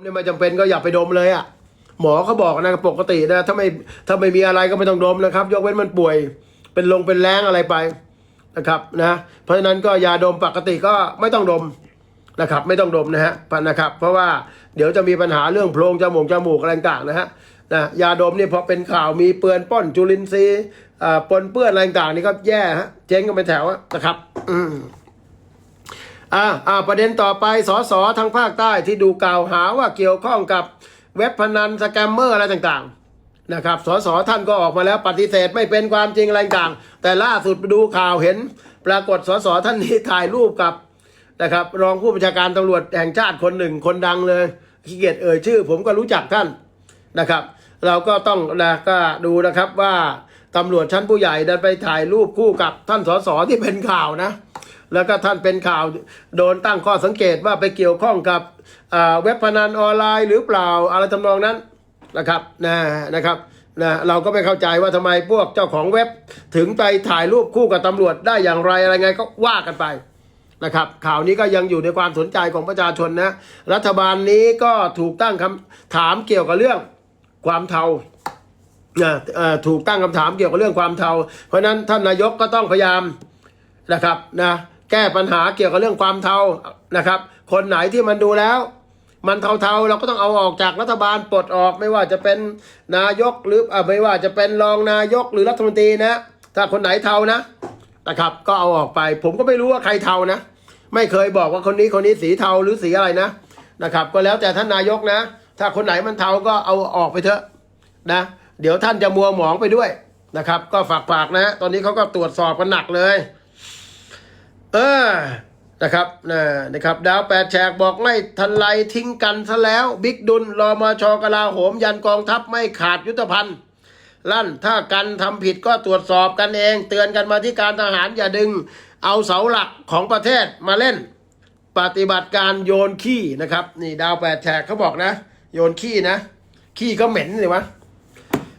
เนี่ยไม่จำเป็นก็อย่าไปดมเลยอะหมอเขาบอกนะปกตินะถ้าไม่ถ้าไม่มีอะไรก็ไม่ต้องดมนะครับ ยกเว้นมันป่วย เป็นลงเป็นแรงอะไรไปนะครับนะเพราะฉะนั้นก็ยาดมปกติก็ไม่ต้องดมนะครับไม่ต้องดมนะฮะนะครับ เพราะว่าเดี๋ยวจะมีปัญหาเรื่องโพรงจมูกจมูกอะไรต่างนะฮะนะยาดมเนี่ยพอเป็นข่าวมีเปื้อนป้อนจุลินทรีย์ปนเปื้อนอะไรต่างนี่ก็แย่ฮะเจ๊งกันไปแถวนะครับ อืม อ่าอ่าประเด็นต่อไปสสทางภาคใต้ที่ดูกล่าวหาว่าเกี่ยวข้องกับเว็บพนันสแกมเมอร์อะไรต่างๆนะครับสสท่านก็ออกมาแล้วปฏิเสธไม่เป็นความจริงอะไรต่างแต่ล่าสุดไปดูข่าวเห็น ปรากฏสสท่านนี้ถ่ายรูปกับนะครับรองผู้บัญชาการตำรวจแห่งชาติคนหนึ่งคนดังเลยขี้เกียจเอ่ยชื่อ ผมก็รู้จักท่านนะครับ เราก็ต้องนะก็ดูนะครับว่าตำรวจชั้นผู้ใหญ่ดันไปถ่ายรูปคู่กับท่านสสที่เป็นข่าวนะ แล้วก็ท่านเป็นข่าวโดนตั้งข้อสังเกตว่าไปเกี่ยวข้องกับเว็บพนันออนไลน์หรือเปล่าอะไรทำนองนั้นนะครับนะนะครับนะเราก็ไม่เข้าใจว่าทำไมพวกเจ้าของเว็บถึงไปถ่ายรูปคู่กับตำรวจได้อย่างไรอะไรไงก็ว่ากันไปนะครับข่าวนี้ก็ยังอยู่ในความสนใจของประชาชนนะรัฐบาลนี้ก็ถูกตั้งคำถามเกี่ยวกับเรื่องความเทานะเอ่อถูกตั้งคำถามเกี่ยวกับเรื่องความเทา เพราะฉะนั้นท่านนายกก็ต้องพยายามนะครับนะ แก้ปัญหาเกี่ยวกับเรื่องความเทานะครับ คนไหนที่มันดูแล้ว มันเทาๆเราก็ต้องเอาออกจากรัฐบาลปลดออกไม่ว่าจะเป็นนายกหรืออไม่ว่าจะเป็นรองนายกหรือรัฐมนตรีนะถ้าคนไหนเทานะนะครับ ก็เอาออกไป ผมก็ไม่รู้ว่าใครเทานะ ไม่เคยบอกว่าคนนี้คนนี้สีเทาหรือสีอะไรนะนะครับ ก็แล้วแต่ท่านนายกนะ ถ้าคนไหนมันเทาก็เอาออกไปเถอะนะ เดี๋ยวท่านจะมัวหมองไปด้วยนะครับ ก็ฝากฝากนะ ตอนนี้เขาก็ตรวจสอบกันหนักเลย เออนะครับนะนะครับ ดาวแปดแฉกบอกไม่ทันไรทิ้งกันซะแล้ว บิ๊กดุลรอมาชอกลาโหม ยันกองทัพไม่ขาดยุทธภัณฑ์ ลั่นถ้ากันทำผิดก็ตรวจสอบกันเอง เตือนกันมาที่การทหารอย่าดึง เอาเสาหลักของประเทศมาเล่น ปฏิบัติการโยนขี้นะครับ นี่ดาวแปดแฉกเขาบอกนะ โยนขี้นะ ขี้ก็เหม็นเลยวะ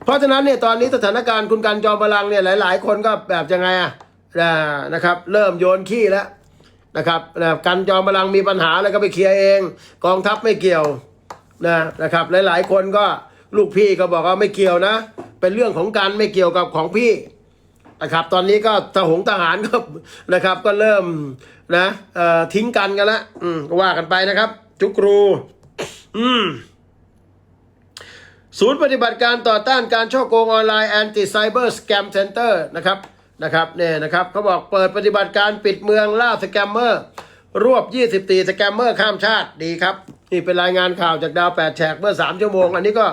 เพราะฉะนั้นเนี่ยตอนนี้สถานการณ์คุณกันจอมพลังเนี่ยหลาย ๆ คนก็แบบยังไงอะ นะครับ เริ่มโยนขี้แล้วนะครับนะกันจอมพลังมีปัญหาแล้วก็ไปเคลียร์เอง กองทัพไม่เกี่ยวนะนะครับ หลายๆ คนก็ลูกพี่ก็บอกว่าไม่เกี่ยวนะ เป็นเรื่องของกันไม่เกี่ยวกับของพี่นะครับ ตอนนี้ก็ทหงทหารก็นะครับ ก็เริ่มนะเอ่อทิ้งกันกันละอืมก็ว่ากันไปนะครับ จุกรูอืมศูนย์ปฏิบัติการต่อต้านการช่อโกงออนไลน์ Anti Cyber Scam Center นะครับ นะครับเนี่ยนะครับเขาบอกเปิดปฏิบัติการปิดเมืองล่าสแกมเมอร์ รวบ20ตีสแกมเมอร์ข้ามชาติดีครับ นี่เป็นรายงานข่าวจากดาว8แฉกเมื่อ 3 ชั่วโมง อันนี้ก็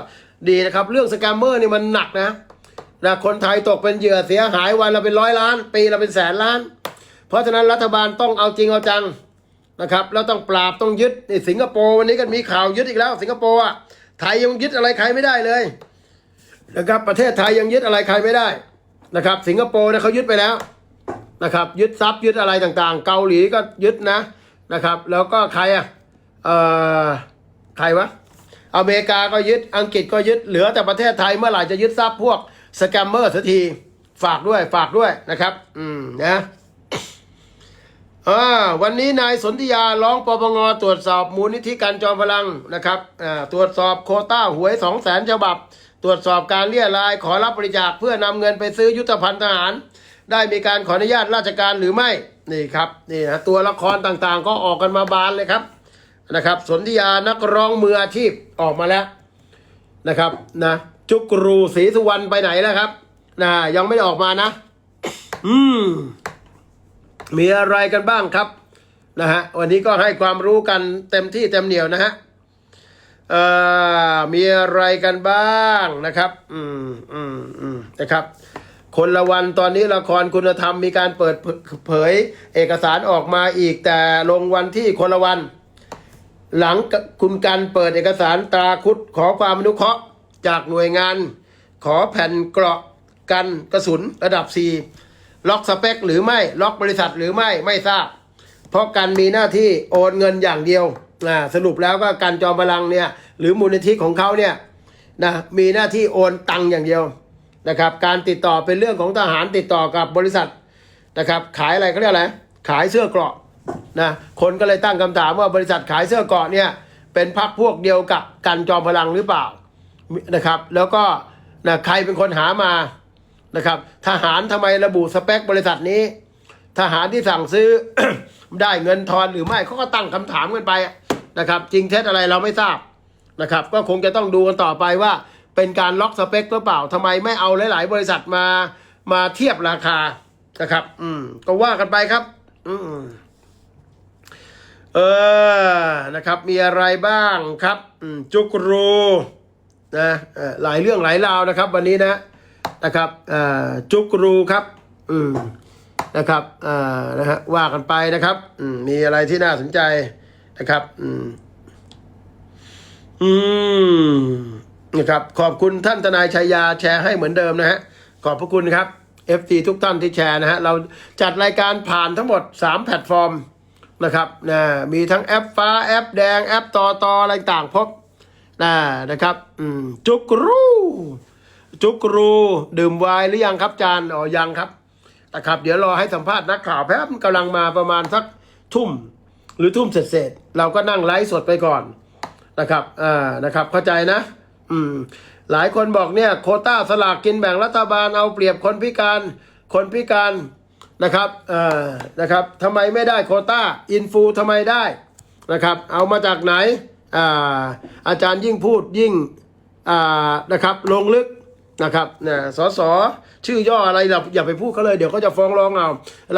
ดีนะครับ เรื่องสแกมเมอร์นี่มันหนักนะนะคนไทยตกเป็นเหยื่อเสียหายวันละเป็นร้อยล้าน ปีละเป็นแสนล้าน เพราะฉะนั้นรัฐบาลต้องเอาจริงเอาจังนะครับแล้วต้องปราบต้องยึดนี่สิงคโปร์วันนี้ก็มีข่าวยึดอีกแล้ว สิงคโปร์อะไทยยังยึดอะไรใครไม่ได้เลยนะครับประเทศไทยยังยึดอะไรใครไม่ได้ นะครับ สิงคโปร์เนี่ยเขายึดไปแล้วนะครับ ยึดทรัพย์ยึดอะไรต่างๆ เกาหลีก็ยึดนะนะครับ แล้วก็ใครอะเอ่อใครวะอเมริกาก็ยึดอังกฤษก็ยึดเหลือแต่ประเทศไทยเมื่อไหร่จะยึดทรัพย์พวกสแกมเมอร์สักทีฝากด้วยฝากด้วยนะครับ อืมนะอ่าวันนี้นายสนธิยาร้องปปงตรวจสอบมูลนิธิการจอมพลังนะครับอ่าตรวจสอบโคต้าหวยสองแสนฉบับ ตรวจสอบการเรียรายขอรับบริจาคเพื่อนำเงินไปซื้อยุทธภัณฑ์ทหาร ได้มีการขออนุญาตราชการหรือไม่นี่ครับนี่นะตัวละครต่างๆ ก็ออกกันมาบานเลยครับนะครับ สนธิยานักร้องมืออาชีพออกมาแล้วนะครับนะจุกรูศรีสุวรรณไปไหนแล้วครับนะยังไม่ได้ออกมานะ อืมมีอะไรกันบ้างครับนะฮะวันนี้ก็ให้ความรู้กันเต็มที่เต็มเหนียวนะฮะ อ่อมีอะไรกันบ้างนะครับ อืมอืมอืมนะครับ คนละวันตอนนี้ละครคุณธรรมมีการเปิดเผยเอกสารออกมาอีกแต่ลงวันที่คนละวัน หลังคุณกันเปิดเอกสารตราคุดขอความอนุเคราะห์จากหน่วยงาน ขอแผ่นเกราะกันกระสุนระดับ 4 ล็อกสเปคหรือไม่ล็อกบริษัทหรือไม่ไม่ทราบ เพราะกันมีหน้าที่โอนเงินอย่างเดียว สรุปแล้วก็การจอมพลังเนี่ยหรือมูลนิธิของเขาเนี่ยนะมีหน้าที่โอนตังค์อย่างเดียวนะครับ การติดต่อเป็นเรื่องของทหารติดต่อกับบริษัทนะครับ ขายอะไรเขาเรียกอะไรขายเสื้อเกราะนะคนก็เลยตั้งคำถามว่าบริษัทขายเสื้อเกราะเนี่ยเป็นพรรคพวกเดียวกับกันจอมพลังหรือเปล่านะครับ แล้วก็นะใครเป็นคนหามานะครับ ทหารทำไมระบุสเปคบริษัทนี้ ทหารที่สั่งซื้อได้เงินทอนหรือไม่เขาก็ตั้งคำถามกันไป นะครับจริงเท็จอะไรเราไม่ทราบนะครับก็คงจะต้องดูกันต่อไปว่า เป็นการล็อกสเปคหรือเปล่าทำไมไม่เอาหลาย ๆ บริษัทมามาเทียบราคานะครับ อืมก็ว่ากันไปครับ อืมเออนะครับ มีอะไรบ้างครับจุกรูนะหลายเรื่องหลายราวนะครับ วันนี้นะนะครับจุกรูครับ อืมนะครับอ่านะฮะว่ากันไปนะครับอืมมีอะไรที่น่าสนใจ นะครับ อืม อืมนะครับ ขอบคุณท่านทนายชัยยาแชร์ให้เหมือนเดิมนะฮะ ขอบพระคุณครับ FT ทุกท่านที่แชร์นะฮะ เราจัดรายการผ่านทั้งหมด 3 แพลตฟอร์มนะครับนะมีทั้งแอปฟ้าแอปแดงแอปตอตออะไรต่างพบนะนะครับอืมจุกรูจุกรูดื่มไวน์หรือยังครับจานอ๋อยังครับนะครับ เดี๋ยวรอให้สัมภาษณ์นักข่าวแป๊บกำลังมาประมาณสักทุ่ม หรือทุ่มเสร็จๆเราก็นั่งไลฟ์สดไปก่อนนะครับอ่านะครับ เข้าใจนะ อืม หลายคนบอกเนี่ย โคต้าสลากกินแบ่งรัฐบาลเอาเปรียบคนพิการคนพิการนะครับเอ่อนะครับทำไมไม่ได้โคต้าอินฟูทำไมได้นะครับ เอามาจากไหนอ่าอาจารย์ยิ่งพูดยิ่งอ่านะครับ ลงลึกนะครับเนี่ยสสชื่อย่ออะไรเราอย่าไปพูดเขาเลย เดี๋ยวเขาจะฟ้องร้องเอา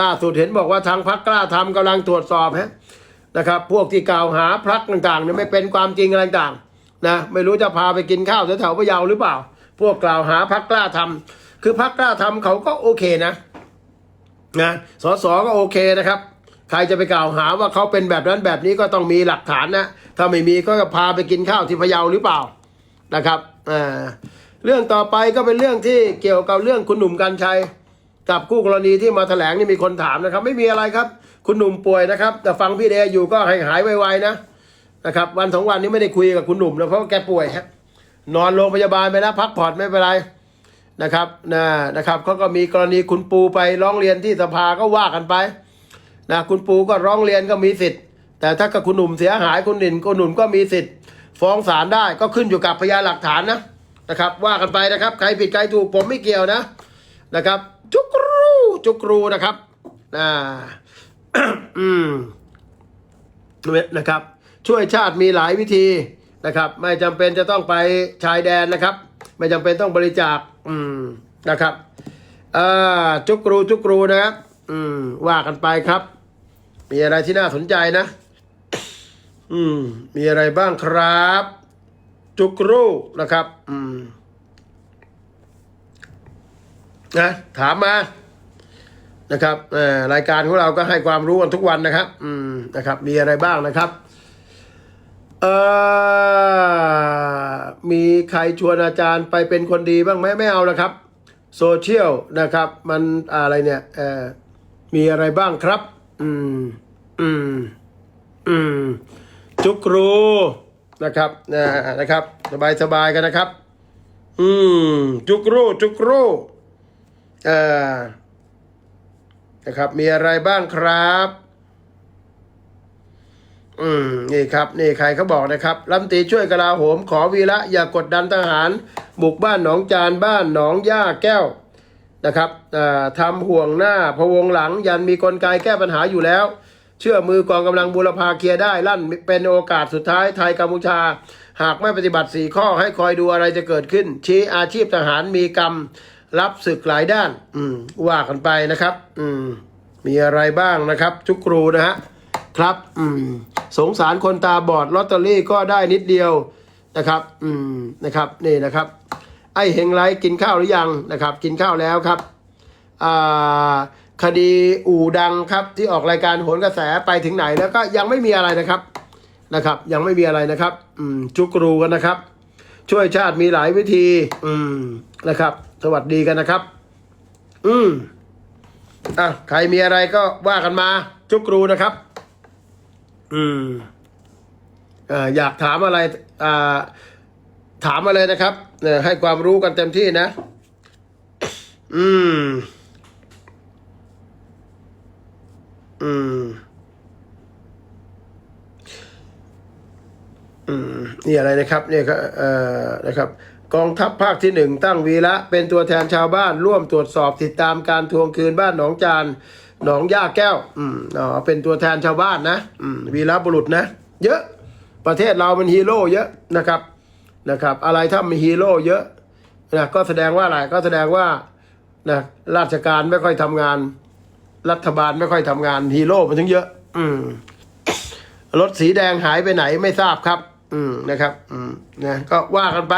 ล่าสุดเห็นบอกว่าทางพักกล้าทำกำลังตรวจสอบฮะ นะครับ พวกที่กล่าวหาพลักต่างๆเนี่ยไม่เป็นความจริงอะไรต่างนะไม่รู้จะพาไปกินข้าวแถวๆพะเยาหรือเปล่า พวกกล่าวหาพักกล้าทำคือพักกล้าทำเขาก็โอเคนะนะสสก็โอเคนะครับ ใครจะไปกล่าวหาว่าเขาเป็นแบบนั้นแบบนี้ก็ต้องมีหลักฐานนะถ้าไม่มีก็จะพาไปกินข้าวที่พะเยาหรือเปล่านะครับอ่าเรื่องต่อไปก็เป็นเรื่องที่เกี่ยวกับเรื่องคุณหนุ่มกัญชัย กับคู่กรณีที่มาแถลงนี่มีคนถามนะครับ ไม่มีอะไรครับ คุณหนุ่มป่วยนะครับ แต่ฟังพี่เดย์อยู่ก็ให้หายไวๆนะนะครับ วันสองวันนี้ไม่ได้คุยกับคุณหนุ่มนะเพราะแกป่วยฮะนอนโรงพยาบาลไปแล้วพักผ่อนไม่เป็นไรนะครับนะนะครับเขาก็มีกรณีคุณปูไปร้องเรียนที่สภาก็ว่ากันไปนะคุณปูก็ร้องเรียนก็มีสิทธิ์ แต่ถ้ากับคุณหนุ่มเสียหายคุณหนินคุณหนุ่มก็มีสิทธิ์ ฟ้องศาลได้ก็ขึ้นอยู่กับพยานหลักฐานนะนะครับว่ากันไปนะครับใครผิดใครถูกผมไม่เกี่ยวนะนะครับ จุกรูจุกรูนะครับอ่า อืมนะครับ ช่วยชาติมีหลายวิธีนะครับ ไม่จำเป็นจะต้องไปชายแดนนะครับ ไม่จำเป็นต้องบริจาค อืมนะครับอ่าจุกรูจุกรูนะครับ อืม ว่ากันไปครับ มีอะไรที่น่าสนใจนะ อืม มีอะไรบ้างครับ จุกรูนะครับ อืมนะถามมา นะครับรายการของเราก็ให้ความรู้กันทุกวันนะครับ อืมนะครับ มีอะไรบ้างนะครับเออมีใครชวนอาจารย์ไปเป็นคนดีบ้างไหมไม่เอาล้วครับโซเชียลนะครับ มันอะไรเนี่ยเออมีอะไรบ้างครับ อืม อืม อืม จุกรูนะครับนะนะครับ สบายสบายกันนะครับ อืม จุกรูจุกรูเอ่อ นะครับ มีอะไรบ้างครับ อืมนี่ครับ นี่ใครเขาบอกนะครับรัฐมนตรีช่วยกลาโหม ขอวีระอย่ากกดดันทหาร บุกบ้านหนองจานบ้านหนองย่าแก้วนะครับอ่าทำห่วงหน้าพวงหลังยันมีกลไกแก้ปัญหาอยู่แล้ว เชื่อมือกองกำลังบูรพาเคลียร์ได้ลั่นเป็นโอกาสสุดท้ายไทยกัมพูชา หากไม่ปฏิบัติสี่ข้อให้คอยดูอะไรจะเกิดขึ้น ชี้อาชีพทหารมีกรรม รับศึกหลายด้าน อืมว่ากันไปนะครับ อืม มีอะไรบ้างนะครับชุกครูนะฮะครับ อืม สงสารคนตาบอดลอตเตอรี่ก็ได้นิดเดียวนะครับ อืมนะครับนี่นะครับ ไอ้เฮงไรกินข้าวหรือยังนะครับ กินข้าวแล้วครับอ่าคดีอู่ดังครับ ที่ออกรายการโหนกระแสไปถึงไหนแล้วก็ยังไม่มีอะไรนะครับนะครับ ยังไม่มีอะไรนะครับ อืมจุกรูกันนะครับ ช่วยชาติมีหลายวิธี อืมนะครับ สวัสดีกันนะครับ อืมอะใครมีอะไรก็ว่ากันมา จุกรูนะครับ อืมอ่ออยากถามอะไร อ่า ถามมาเลยนะครับเนี่ยให้ความรู้กันเต็มที่นะ อืม อืมออืม นี่อะไรนะครับ เนี่ยก็เอ่อนะครับ กองทัพภาคที่หนึ่งตั้งวีระเป็นตัวแทนชาวบ้านร่วมตรวจสอบติดตามการทวงคืนบ้านหนองจานหนองย่าแก้วอืมอ๋อเป็นตัวแทนชาวบ้านนะอืมวีระบุรุษนะ เยอะประเทศเรามันฮีโร่เยอะนะครับนะครับ อะไรถ้ามีฮีโร่เยอะนะก็แสดงว่าอะไรก็แสดงว่านะราชการไม่ค่อยทำงาน รัฐบาลไม่ค่อยทำงานฮีโร่มันถึงเยอะ อืมรถสีแดงหายไปไหนไม่ทราบครับ อืมนะครับ อืมนะก็ว่ากันไป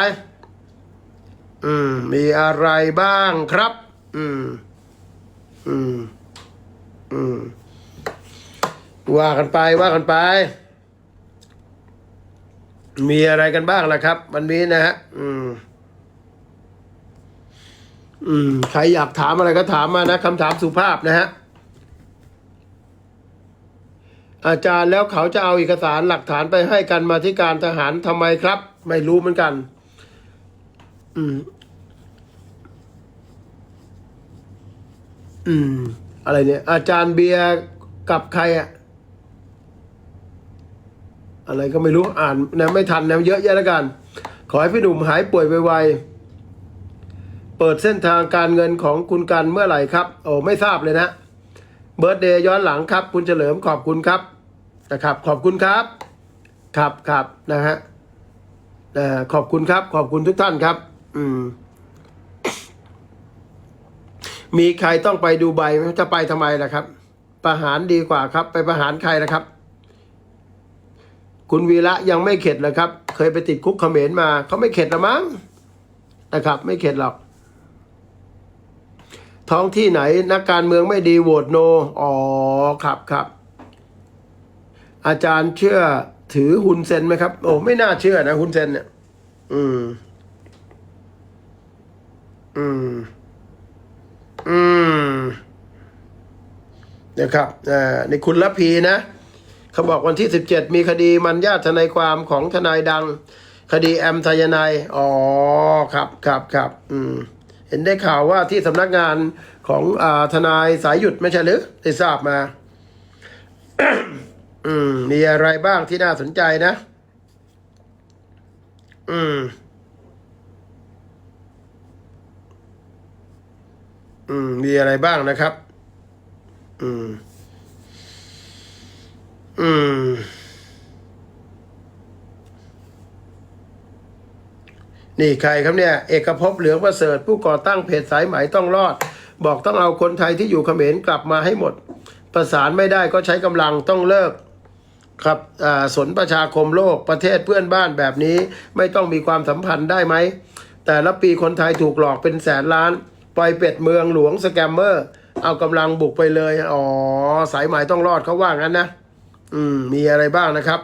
อืม มีอะไรบ้างครับ อืม อืม อืม ว่ากันไปว่ากันไป มีอะไรกันบ้างล่ะครับ วันนี้นะฮะ อืม อืม ใครอยากถามอะไรก็ถามมานะคำถามสุภาพนะฮะ อาจารย์แล้วเขาจะเอาเอกสารหลักฐานไปให้กันมาที่การทหารทำไมครับ ไม่รู้เหมือนกัน อืม อืม อะไรเนี่ย อาจารย์เบียร์กับใครอะอะไรก็ไม่รู้อ่านนะไม่ทันนะเยอะแยะแล้วกัน ขอให้พี่หนุ่มหายป่วยไวๆ เปิดเส้นทางการเงินของคุณกันเมื่อไหร่ครับ โอ้ไม่ทราบเลยนะ เบิร์ดเดย์ย้อนหลังครับ คุณเฉลิมขอบคุณครับนะครับ ขอบคุณครับ ครับครับนะฮะนะขอบคุณครับ ขอบคุณทุกท่านครับ อืม มีใครต้องไปดูใบไหมจะไปทำไมล่ะครับ ประหารดีกว่าครับ ไปประหารใครล่ะครับ คุณวีระยังไม่เข็ดเลยครับ เคยไปติดคุกเขมรมา เขาไม่เข็ดละมั้งนะครับ ไม่เข็ดหรอก ท้องที่ไหนนักการเมืองไม่ดีโหวตโน อ๋อครับครับ อาจารย์เชื่อถือฮุนเซนไหมครับ โอ้ไม่น่าเชื่อนะฮุนเซนเนี่ย อืม อืม อืม นะครับอ่าในคุณละพีนะเขาบอกวันที่สิบเจ็ดมีคดีมันญาติทนายความของทนายดัง คดีแอมไทยนายอ๋อ ครับครับครับอืม เห็นได้ข่าวว่าที่สำนักงานของอาทนายสายหยุดไม่ใช่หรือได้ทราบมา อืม มีอะไรบ้างที่น่าสนใจนะ อืม อืม มีอะไรบ้างนะครับ อืม อืม นี่ใครครับเนี่ย เอกภพเหลืองประเสริฐ ผู้ก่อตั้งเพจสายไหมต้องรอด บอกต้องเอาคนไทยที่อยู่เขมรกลับมาให้หมด ประสานไม่ได้ก็ใช้กำลังต้องเลิกครับอ่าสนประชาคมโลกประเทศเพื่อนบ้านแบบนี้ ไม่ต้องมีความสัมพันธ์ได้ไหม แต่ละปีคนไทยถูกหลอกเป็นแสนล้าน ปล่อยเป็ดเมืองหลวงสแกมเมอร์ เอากำลังบุกไปเลย อ๋อ สายหมายต้องรอดเขาว่างั้นนะ อืม มีอะไรบ้างนะครับ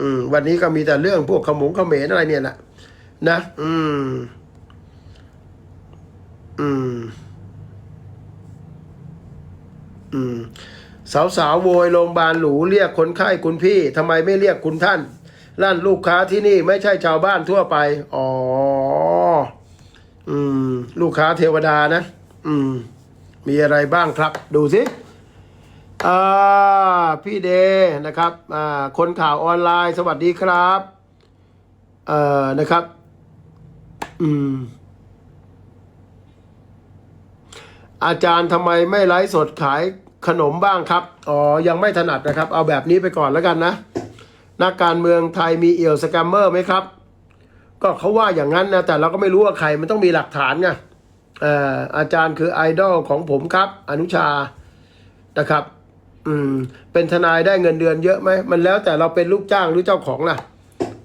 อืม วันนี้ก็มีแต่เรื่องพวกขมุงเขมรอะไรเนี่ยแหละนะ อืม อืม อืม สาวสาวโวยโรงพยาบาลหรูเรียกคนไข้คุณพี่ทำไมไม่เรียกคุณท่านลั่นลูกค้าที่นี่ไม่ใช่ชาวบ้านทั่วไป อ๋อ อืม ลูกค้าเทวดานะ อืม มีอะไรบ้างครับ ดูสิอ่าพี่เดนะครับอ่าคนข่าวออนไลน์สวัสดีครับเอ่อนะครับ อืม อาจารย์ทำไมไม่ไลฟ์สดขายขนมบ้างครับ อ๋อ ยังไม่ถนัดนะครับ เอาแบบนี้ไปก่อนแล้วกันนะ นักการเมืองไทยมีเอี่ยวสแกมเมอร์ไหมครับ ก็เขาว่าอย่างนั้นนะแต่เราก็ไม่รู้ว่าใครมันต้องมีหลักฐานไงอาจารย์คือไอดอลของผมครับ อนุชานะครับ อืม เป็นทนายได้เงินเดือนเยอะไหมมันแล้วแต่เราเป็นลูกจ้างหรือเจ้าของล่ะ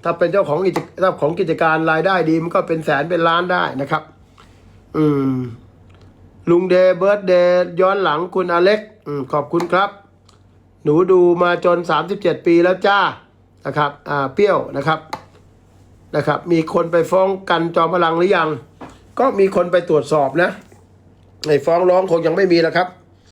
ถ้าเป็นเจ้าของกิจถ้าของกิจการรายได้ดีมันก็เป็นแสนเป็นล้านได้นะครับ อืม ลุงเดย์เบิร์ดเดย์ย้อนหลังคุณอเล็กอืมขอบคุณครับ หนูดูมาจน 37 ปีแล้วจ้านะครับ อ่าเปรี้ยวนะครับ นะครับ มีคนไปฟ้องกันจอมพลังหรือยัง ก็มีคนไปตรวจสอบนะในฟ้องร้องคงยังไม่มีแล้วครับ